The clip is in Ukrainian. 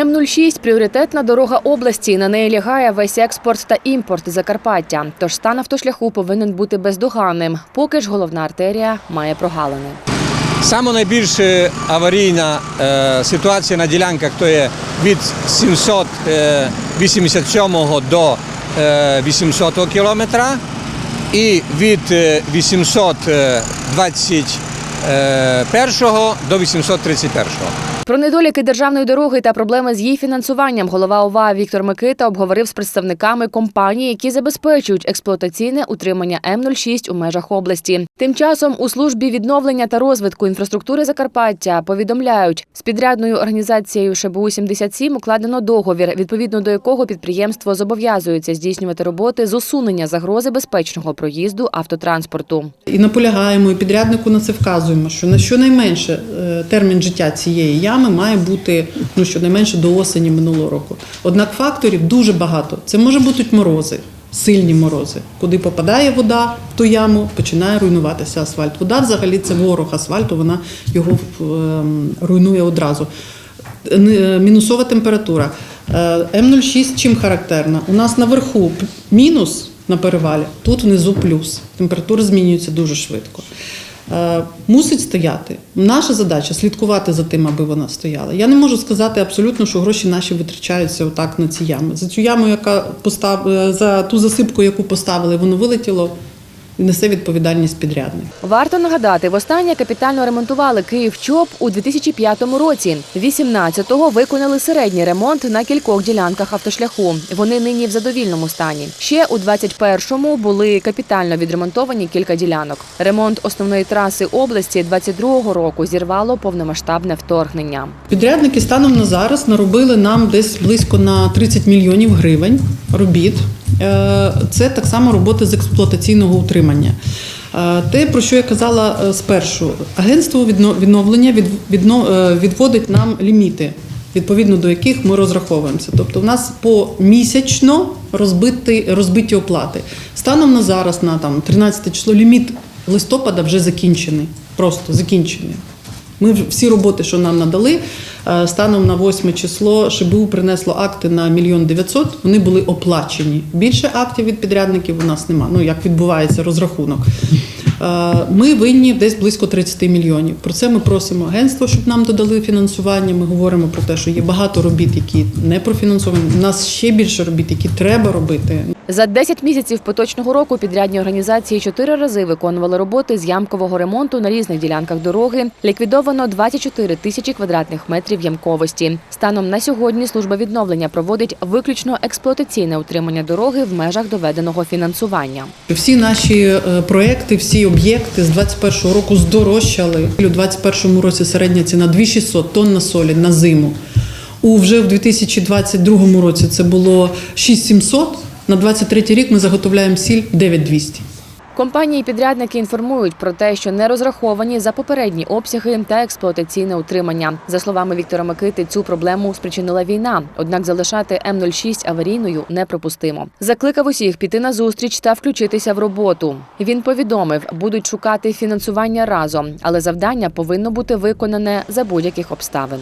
М-06 – пріоритетна дорога області. На неї лягає весь експорт та імпорт Закарпаття. Тож стан автошляху повинен бути бездоганним. Поки ж головна артерія має прогалини. Саме найбільше аварійна е, ситуація на ділянках то є від 787 е, до е, 800 кілометра і від 820 1 до 831. Про недоліки державної дороги та проблеми з її фінансуванням голова ОВА Віктор Микита обговорив з представниками компанії, які забезпечують експлуатаційне утримання М-06 у межах області. Тим часом у службі відновлення та розвитку інфраструктури Закарпаття повідомляють, з підрядною організацією ШБУ 77 укладено договір, відповідно до якого підприємство зобов'язується здійснювати роботи з усунення загрози безпечного проїзду автотранспорту. І наполягаємо і підряднику на це вказує вказуємо, що на щонайменше е, термін життя цієї ями має бути ну, щонайменше до осені минулого року. Однак факторів дуже багато. Це може бути морози, сильні морози. Куди попадає вода в ту яму, починає руйнуватися асфальт. Вода взагалі це ворог асфальту, вона його ем, руйнує одразу. Е, Мінусова температура. Е, М06 чим характерна? У нас наверху мінус на перевалі, тут внизу плюс. Температура змінюється дуже швидко. Е, Мусить стояти. Наша задача слідкувати за тим, аби вона стояла. Я не можу сказати абсолютно, що гроші наші витрачаються отак на ці ями. За цю яму, яка постав... е, за ту засипку, яку поставили, воно вилетіло, несе відповідальність підрядник. Варто нагадати, востаннє капітально ремонтували Київ ЧОП у 2005 році. 18-го виконали середній ремонт на кількох ділянках автошляху. Вони нині в задовільному стані. Ще у 21-му були капітально відремонтовані кілька ділянок. Ремонт основної траси області 22-го року зірвало повномасштабне вторгнення. Підрядники станом на зараз наробили нам десь близько на 30 мільйонів гривень робіт. Е, Це так само роботи з експлуатаційного утримання. Е, Те, про що я казала е, спершу, агентство відновлення від- відводить нам ліміти, відповідно до яких ми розраховуємося. Тобто, у нас помісячно розбиті, розбиті оплати. Станом на зараз, на там 13 число, ліміт листопада вже закінчений. Просто закінчений. Ми всі роботи, що нам надали, станом на 8 число ШБУ принесло акти на мільйон 900, вони були оплачені. Більше актів від підрядників у нас нема. Ну як відбувається розрахунок. Е, Ми винні десь близько 30 мільйонів. Про це ми просимо агентство, щоб нам додали фінансування. Ми говоримо про те, що є багато робіт, які не профінансовані. У нас ще більше робіт, які треба робити. За 10 місяців поточного року підрядні організації чотири рази виконували роботи з ямкового ремонту на різних ділянках дороги. Ліквідовано 24 тисячі квадратних метрів ямковості. Станом на сьогодні служба відновлення проводить виключно експлуатаційне утримання дороги в межах доведеного фінансування. Всі наші е, проекти, всі об'єкти з 21 року здорожчали. У 21 році середня ціна 2600 тонн на солі на зиму. У вже в 2022 році це було 6700. На 23 рік ми заготовляємо сіль 9200. Компанії-підрядники інформують про те, що не розраховані за попередні обсяги та експлуатаційне утримання. За словами Віктора Микити, цю проблему спричинила війна. Однак залишати М-06 аварійною неприпустимо. Закликав усіх піти на зустріч та включитися в роботу. Він повідомив, будуть шукати фінансування разом, але завдання повинно бути виконане за будь-яких обставин.